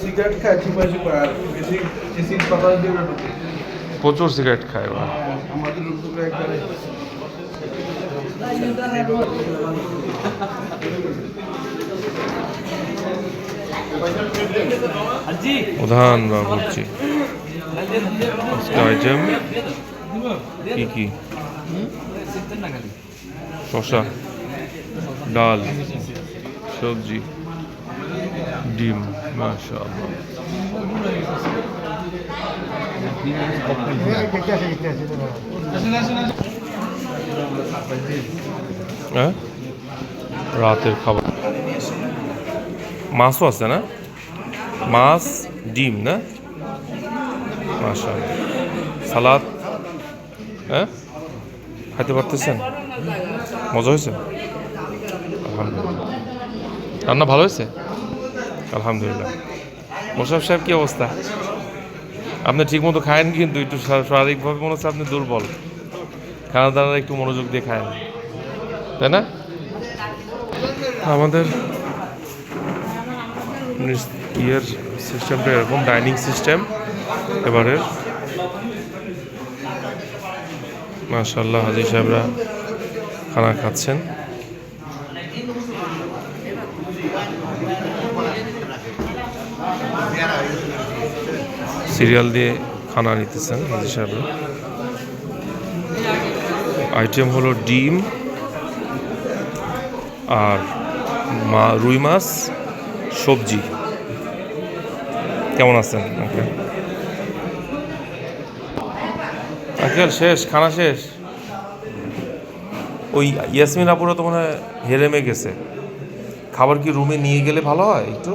Cigarette খায় চিপা চিপা আর বেশি এসিড পাতা দিয়ে ঢুকে। প্রচুর সিগারেট খায় ওরা হ্যাঁ, আমাদের লোকগুলো একবারে। প্রধান বাবুর্চি। আইটেম কি কি? শশা ডাল সবজি। ডিম হ্যাঁ? রাতের খাবার। মাছও আছে না? মাছ, ডিম, না? মাশাআল্লাহ। সালাদ হ্যাঁ? খাইতে পারতেছেন? মজা হয়েছে? রান্না ভালো হয়েছে? আলহামদুলিল্লাহ। মোশাফ সাহেব, কি অবস্থা? আপনি ঠিক মতো খায়েন কিন্তু একটু শারীরিকভাবে মনে হচ্ছে আপনি দুর্বল। খানা দানা একটু মনোযোগ দিয়ে খায়েন। তাই না? আমাদের ইয়ের সিস্টেমটা এরকম, ডাইনিং সিস্টেম। এবারের মাশাল্লাহ হাজি সাহেবরা খানা খাচ্ছেন। সিরিয়াল দিয়ে খানা নিতেছেন হাজি সাহেবরা আইটেম হলো ডিম আর মা রুই মাছ, সবজি। কেমন আছেন আঙ্কেল? আঙ্কেল, শেষ, খানা শেষ? ওই ইয়াসমিন আপুরা তো মনে হয় হেরেমে গেছে। খাবার কি রুমে নিয়ে গেলে ভালো হয় একটু?